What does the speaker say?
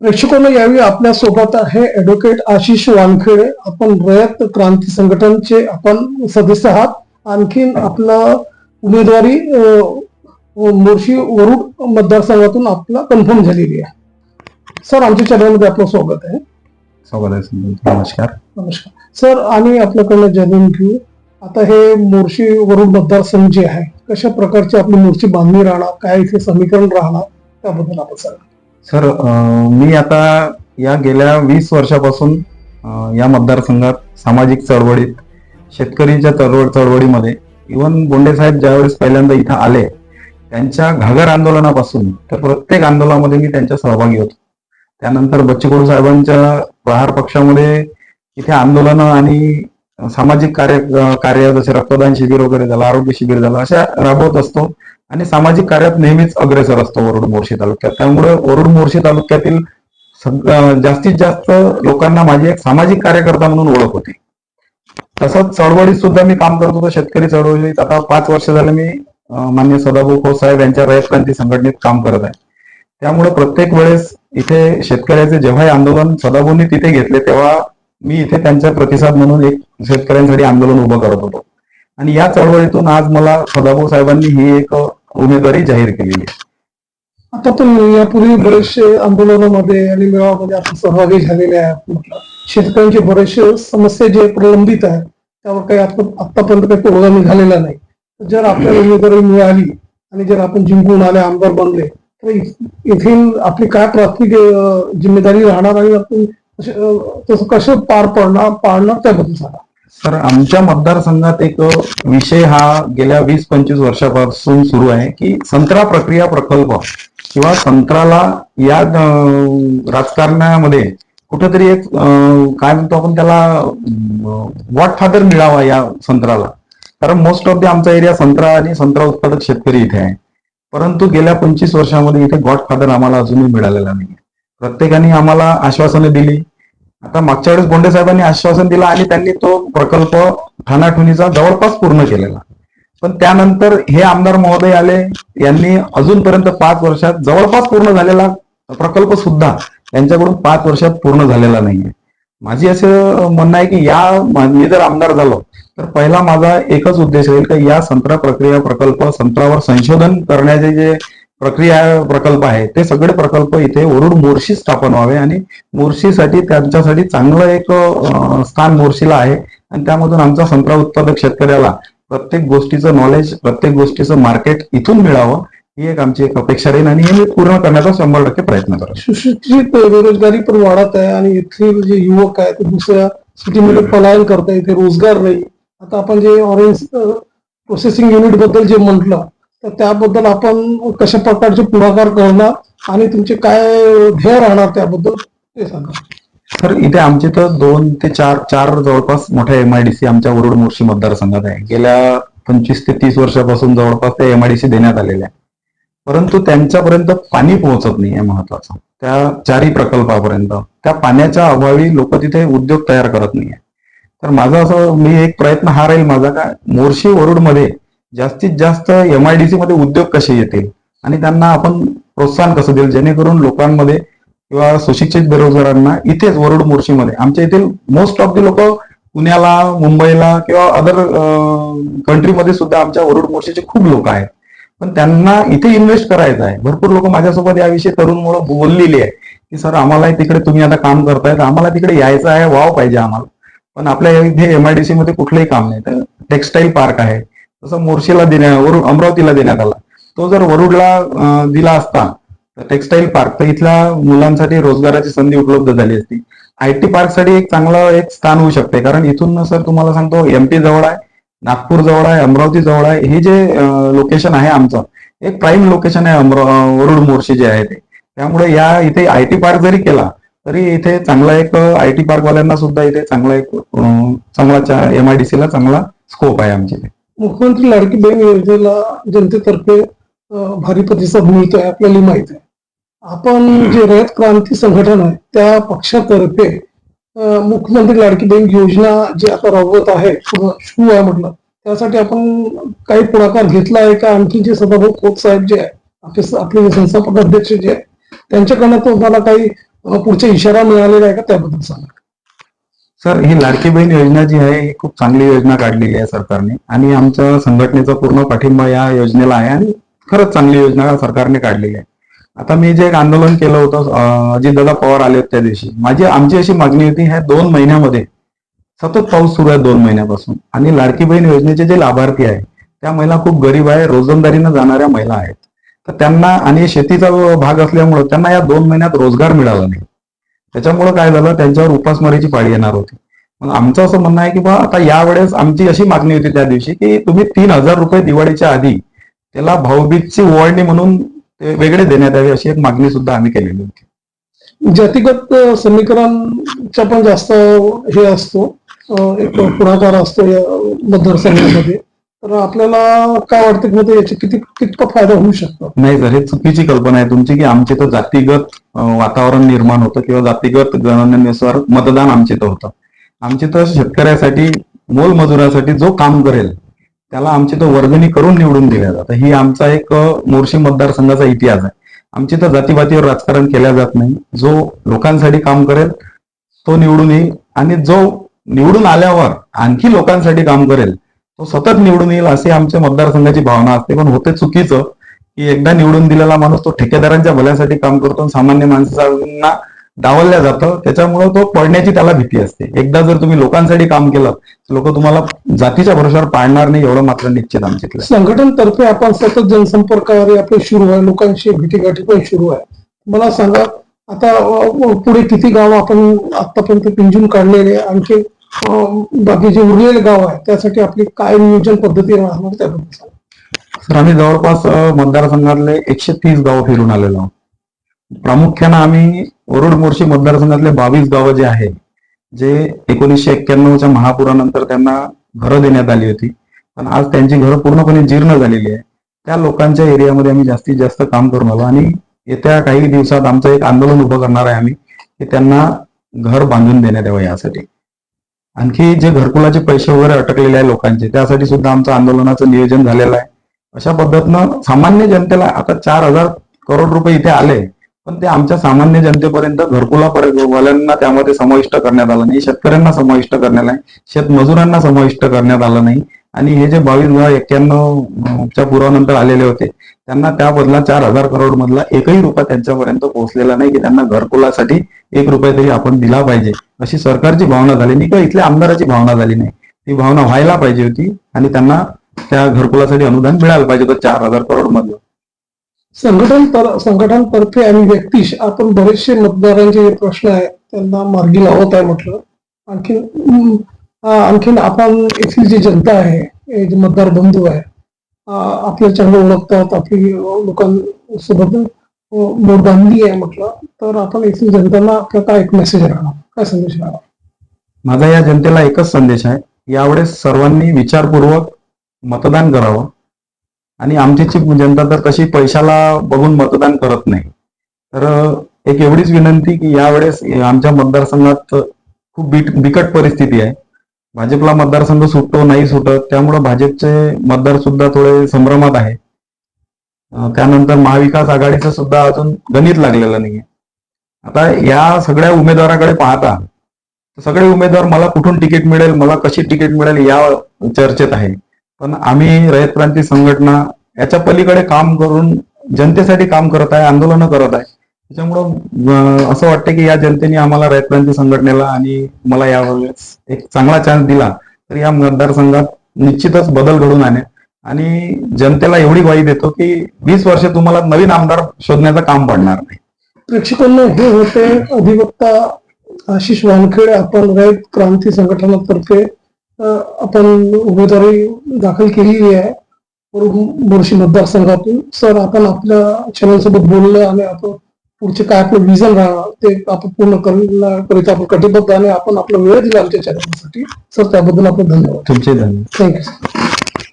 प्रेक्षकांना यावेळी आपल्यासोबत आहे ऍडव्होकेट आशिष वानखेडे. आपण रयत क्रांती संघटनचे आपण सदस्य आहात. आणखीन आपला उमेदवारी मोर्शी वरुड मतदारसंघातून आपला कन्फर्म झालेली आहे. सर आमच्या चॅनलमध्ये आपलं स्वागत आहे. स्वागत आहे संदीप. नमस्कार. नमस्कार. सर आम्ही आपल्याकडनं जाणून घेऊ. आता हे मोर्शी वरुड मतदारसंघ जे आहे कशा प्रकारची आपली मोर्ची बांधणी राहणार काय इथे समीकरण राहणार त्याबद्दल आपण सांगा. सर मी आता या गेल्या वीस वर्षापासून या मतदारसंघात सामाजिक चळवळीत शेतकरीच्या चळवळ चळवळीमध्ये इवन बोंडे साहेब ज्यावेळेस पहिल्यांदा इथं आले त्यांच्या घागर आंदोलनापासून तर प्रत्येक आंदोलनामध्ये मी त्यांच्या सहभागी होतो. त्यानंतर बच्चूकडू साहेबांच्या प्रहार पक्षामध्ये इथे आंदोलनं आणि सामाजिक कार्य कार्य जसे रक्तदान शिबिर वगैरे झालं आरोग्य शिबिर झालं अशा राबवत असतो. आणि सामाजिक कार्यात नेहमीच अग्रेसर असतो वरुड मोर्शी तालुक्यात. त्यामुळे वरुड मोर्शी तालुक्यातील जास्तीत जास्त लोकांना माझी एक सामाजिक कार्यकर्ता म्हणून ओळख होती. तसंच चळवळीत सुद्धा मी काम करत होतो शेतकरी चळवळीत. आता पाच वर्ष झाले मी मान्य सदाभाऊ खोत साहेब यांच्या रयत क्रांती संघटनेत काम करत आहे. त्यामुळे प्रत्येक वेळेस इथे शेतकऱ्याचे जेव्हाही आंदोलन सदाभाऊंनी तिथे घेतले तेव्हा मी इथे त्यांचा प्रतिसाद म्हणून एक शेतकऱ्यांसाठी आंदोलन उभं करत होतो. आणि या चळवळीतून आज मला सदाभाऊ साहेबांनी ही एक उमेदवारी जाहीर केलेली आहे. आता पण यापूर्वी बरेचसे आंदोलनामध्ये आणि मेळाव्यामध्ये आपण सहभागी झालेले आहेत. शेतकऱ्यांचे बरेचसे समस्या जे प्रलंबित आहेत त्यावर काही आपण आतापर्यंत काही तोडगा निघालेला नाही. जर आपल्याला उमेदवारी मिळाली आणि जर आपण जिंकून आले आमदार बनले तर येथील आपली काय प्राथमिक जिम्मेदारी राहणार आणि आपण म्हणजे, तसं कसं पार पडणार पाडणार त्याबद्दल सांगा. सर आमच्या मतदारसंघात एक विषय हा गेल्या वीस पंचवीस वर्षापासून सुरू आहे की संत्रा प्रक्रिया प्रकल्प किंवा संत्राला या राजकारणामध्ये कुठेतरी एक काय म्हणतो आपण त्याला फादर मिळावा या संत्राला. कारण मोस्ट ऑफ द आमचा एरिया संत्रा आणि संत्रा उत्पादक शेतकरी इथे आहे. परंतु गेल्या पंचवीस वर्षामध्ये इथे गॉडफादर आम्हाला अजूनही मिळालेला नाही प्रत्येकाने आम्हाला आश्वासनं दिली. आता मागच्या वेळेस बोंडे साहेबांनी आश्वासन दिलं आणि त्यांनी तो प्रकल्प ठाणाठुणीचा जवळपास पूर्ण केलेला. पण त्यानंतर हे आमदार महोदय आले यांनी अजूनपर्यंत पाच वर्षात जवळपास पूर्ण झालेला प्रकल्प सुद्धा त्यांच्याकडून पाच वर्षात पूर्ण झालेला नाहीये. माझी असं म्हणणं आहे की या मी जर आमदार झालो तर पहिला माझा एकच उद्देश राहील की या संत्रा प्रक्रिया प्रकल्प संत्रावर संशोधन करण्याचे जे प्रक्रिया प्रकल्प आहे. ते सगळे प्रकल्प इथे वरुड मोर्शी स्थापन व्हावे आणि मोर्शीसाठी त्यांच्यासाठी चांगलं एक स्थान मोर्शीला आहे. आणि त्यामधून आमचा संत्रा उत्पादक शेतकऱ्याला प्रत्येक गोष्टीचं नॉलेज प्रत्येक गोष्टीचं मार्केट इथून मिळावं ही एक आमची एक अपेक्षा राहील आणि हे मी पूर्ण करण्याचा शंभर टक्के प्रयत्न करेन सुशिक्षित बेरोजगारी पण वाढत आहे आणि येथील जे युवक आहेत ते दुसऱ्या सिटीमध्ये पलायन करताय इथे रोजगार नाही. आता आपण जे ऑरेंज प्रोसेसिंग युनिटबद्दल जे म्हटलं तर त्याबद्दल आपण कशा प्रकारचे पुढाकार करणार आणि तुमचे काय ध्येय राहणार त्याबद्दल ते सांगा. तर इथे आमचे तर दोन ते चार चार जवळपास मोठ्या एमआयडीसी आमच्या वरुड मोर्शी मतदारसंघात आहे. गेल्या पंचवीस ते तीस वर्षापासून जवळपास त्या एमआयडीसी देण्यात आलेल्या आहे. परंतु त्यांच्यापर्यंत पाणी पोहोचत नाही आहे महत्वाचं. त्या चारही प्रकल्पापर्यंत त्या पाण्याच्या अभावी लोक तिथे उद्योग तयार करत नाहीये. तर माझं असं मी एक प्रयत्न हा राहील माझा का मोर्शी वरुडमध्ये जास्तीत जास्त एम आयडीसी मध्ये उद्योग कसे येतील? आणि त्यांना आपण प्रोत्साहन कसं देईल? जेणेकरून लोकांमध्ये किंवा सुशिक्षित बेरोजगारांना इथेच वरुड मोर्शीमध्ये आमच्या येथील मोस्ट ऑफ दी लोक पुण्याला मुंबईला किंवा अदर कंट्रीमध्ये सुद्धा आमच्या वरुड मोर्शीचे खूप लोक आहेत. पण त्यांना इथे इन्व्हेस्ट करायचं आहे. भरपूर लोक माझ्यासोबत याविषयी तरुण मुलं बोललेली आहे की सर आम्हाला तिकडे तुम्ही आता काम करताय तर आम्हाला तिकडे यायचं आहे वाव पाहिजे आम्हाला. पण आपल्या इथे एमआयडीसी मध्ये कुठलंही काम नाही. तर टेक्सटाईल पार्क आहे. जसं मोर्शीला देण्या वरुड अमरावतीला देण्यात आला. तो जर वरुडला दिला असता तर टेक्सटाईल पार्क तर इथल्या मुलांसाठी रोजगाराची संधी उपलब्ध झाली असती. आय टी पार्कसाठी एक चांगलं एक स्थान होऊ शकते कारण इथून सर तुम्हाला सांगतो एमपी जवळ आहे नागपूर जवळ आहे अमरावती जवळ आहे हे जे लोकेशन आहे आमचं एक प्राईम लोकेशन आहे अमरा वरुड मोर्शी जे आहे ते. त्यामुळे या इथे आय टी पार्क जरी केला तरी इथे चांगला एक आय टी पार्क वाल्यांना सुद्धा इथे चांगला एक अं, चांगला एमआयडीसी ला चांगला स्कोप आहे आमच्या इथे. मुख्यमंत्री लाडकी बहीण योजनेला जनतेतर्फे भारी प्रतिसाद मिळतोय आपल्याला माहीत आहे. आपण जे रयत क्रांती संघटन आहे त्या पक्षातर्फे मुख्यमंत्री लाडकी बहीण योजना जी आता राबवत आहे सुरू आहे म्हटलं त्यासाठी आपण काही पुढाकार घेतला आहे का? आणखी जे सदाभाऊ खोत साहेब जे आहे आपले आपले संस्थापक अध्यक्ष जे आहे त्यांच्याकडनं तुम्हाला काही पुढचा इशारा मिळालेला आहे का? त्याबद्दल सांगा. सर ही लाडकी बहीण योजना जी आहे ही खूप चांगली योजना काढलेली आहे सरकारने. आणि आमच्या संघटनेचा पूर्ण पाठिंबा या योजनेला आहे आणि खरंच चांगली योजना सरकारने काढलेली आहे. आता मी जे एक आंदोलन केलं होतं अजितदादा पवार आले होते त्या दिवशी. माझी आमची अशी मागणी होती ह्या दोन महिन्यामध्ये सतत पाऊस सुरू आहे दोन महिन्यापासून. आणि लाडकी बहीण योजनेचे जे लाभार्थी आहे त्या महिला खूप गरीब आहे रोजंदारीनं जाणाऱ्या महिला आहेत. तर त्यांना आणि शेतीचा भाग असल्यामुळे त्यांना या दोन महिन्यात रोजगार मिळाला नाही. त्याच्यामुळं काय झालं? त्यांच्यावर उपासमारीची पाळी येणार होती. मग आमचं असं म्हणणं आहे की बा आता यावेळेस आमची अशी मागणी होती त्या दिवशी की तुम्ही तीन हजार रुपये दिवाळीच्या आधी त्याला भाऊबीजची ओवाळणी म्हणून वेगळे देण्यात यावे अशी एक मागणी सुद्धा आम्ही केलेली होती. जातीगत अं, समीकरणचा पण जास्त हे असतो. एक पुढाकार असतो या मतदारसंघामध्ये. तर आपल्याला काय वाटतं की म्हणजे याचे किती कितका फायदा होऊ शकतो? नाही सर हे चुकीची कल्पना आहे तुमची की आमचे तर जातीगत अं, वातावरण निर्माण होतं किंवा जातीगत गणनेनुसार मतदान आमचे तर होतं. आमचे तर शेतकऱ्यासाठी मोलमजुरासाठी जो काम करेल त्याला आमची तर वर्गणी करून निवडून दिल्या जातं ही आमचा एक अं, मोर्शी मतदारसंघाचा इतिहास आहे. आमची तर जातीपातीवर राजकारण केल्या जात नाही. जो लोकांसाठी काम करेल तो निवडून येईल. आणि जो निवडून आल्यावर आणखी लोकांसाठी काम करेल तो सतत निवडून येईल अशी आमच्या मतदारसंघाची भावना असते. पण होते चुकीचं की एकदा निवडून दिलेला माणूस तो ठेकेदारांच्या भल्यासाठी काम करतो आणि सामान्य माणसांना डावलल्या जातं. त्याच्यामुळे तो पडण्याची त्याला भीती असते. एकदा जर तुम्ही लोकांसाठी काम केलं लोक तुम्हाला जातीच्या भरोशावर पाळणार नाही एवढं मात्र निश्चित आमच्या संघटन संघटनतर्फे आपण सतत जनसंपर्काद्वारे आपले सुरू आहे. लोकांशी भेटीगाठी पण सुरू आहे. मला सांगा आता पुढे किती गाव आपण आतापर्यंत पिंजून काढलेले आणखी बाकी जे उरलेले गाव आहे त्यासाठी आपली काय नियोजन पद्धती राहणार त्याबद्दल. सर आम्ही जवळपास मतदारसंघातले एकशे तीस गावं फिरून आलेलो आहोत. प्रामुख्यानं आम्ही वरुड मोर्शी मतदारसंघातले बावीस गावं जे आहे जे एकोणीसशे एक्क्याण्णवच्या महापुरानंतर त्यांना घरं देण्यात आली होती. पण आज त्यांची घरं पूर्णपणे जीर्ण झालेली आहे त्या लोकांच्या एरियामध्ये आम्ही जास्तीत जास्त काम करून आलो आणि येत्या काही दिवसात आमचं एक आंदोलन उभं करणार आहे आम्ही की त्यांना घर बांधून देण्यात यावं यासाठी. आणखी जे घरकुलाचे पैसे वगैरे अटकलेले आहे लोकांचे त्यासाठी सुद्धा आमचं आंदोलनाचं नियोजन झालेलं आहे. अशा पद्धतीनं सामान्य जनतेला आता चार हजार करोड रुपये इथे आले पण ते आमच्या सामान्य जनतेपर्यंत घरकुलावाल्यांना त्यामध्ये समाविष्ट करण्यात आलं नाही शेतकऱ्यांना समाविष्ट करण्यात आलं शेतमजुरांना समाविष्ट करण्यात आलं नाही. आणि हे जे बावीस हजार एक्क्याण्णव च्या पुरानंतर आलेले होते त्यांना त्या बदला चार हजार करोड मधला एकही रुपया त्यांच्यापर्यंत पोहोचलेला नाही की त्यांना घरकुलासाठी एक रुपया तरी आपण दिला पाहिजे. अशी सरकारची भावना झाली नाही किंवा इथल्या आमदाराची भावना झाली नाही. ती भावना व्हायला पाहिजे होती आणि त्यांना त्या घरकुलासाठी अनुदान मिळायला पाहिजे होतं चार हजार करोड मधलं. संघटन तर संघटनांतर्फे आणि व्यक्तिश आपण बरेचसे मतदारांचे जे प्रश्न आहेत त्यांना मार्गी लावत आहे म्हटलं. आणखीन आणखीन आपण येथील जी जनता आहे जे मतदार बंधू आहे आपल्या चांगलं ओळखतात आपली लोकांसोबत मोठ बांधली आहे म्हटलं तर आपण येथील जनतेला आपला काय एक मेसेज राहणार? काय संदेश राहणार? माझा या जनतेला एकच संदेश आहे यावेळेस सर्वांनी विचारपूर्वक मतदान करावं. आणि आमची जनता तर कशी पैशाला बघून मतदान करत नाही. तर एक एवढीच विनंती की यावेळेस आमच्या मतदारसंघात खूप बिकट परिस्थिती आहे. भाजपला मतदारसंघ सुटतो नाही सुटत त्यामुळे भाजपचे मतदार सुद्धा थोडे संभ्रमात आहे. त्यानंतर महाविकास आघाडीचं सुद्धा अजून गणित लागलेलं नाहीये. आता या सगळ्या उमेदवाराकडे पाहता सगळे उमेदवार मला कुठून तिकीट मिळेल मला कशी तिकीट मिळेल या चर्चेत आहे. पण आम्ही रयत क्रांती संघटना याच्या पलीकडे काम करून जनतेसाठी काम करत आहे आंदोलनं करत आहे. त्याच्यामुळं असं वाटतं की या जनतेने आम्हाला रयतक्रांती संघटनेला आणि मला यावेळेस एक चांगला चान्स दिला तर या मतदारसंघात निश्चितच बदल घडून आणेल. आणि जनतेला एवढी ग्वाही देतो की वीस वर्ष तुम्हाला नवीन आमदार शोधण्याचं काम पडणार नाही. प्रेक्षकांना हे होते अधिवक्ता आशिष वानखेडे. आपण रयत क्रांती संघटनातर्फे आपण उमेदवारी दाखल केलेली आहे. मोर्शी मतदारसंघातून. सर आपण आपल्या चॅनल सोबत बोललं आणि आपण पुढचे काय आपलं विजन राहणार ते आपण पूर्ण करण्याकरिता आपण कटिबद्ध आणि आपण आपला वेळ दिला आमच्या चॅनलसाठी. सर त्याबद्दल आपण धन्यवाद. तुमचे धन्यवाद. थँक्यू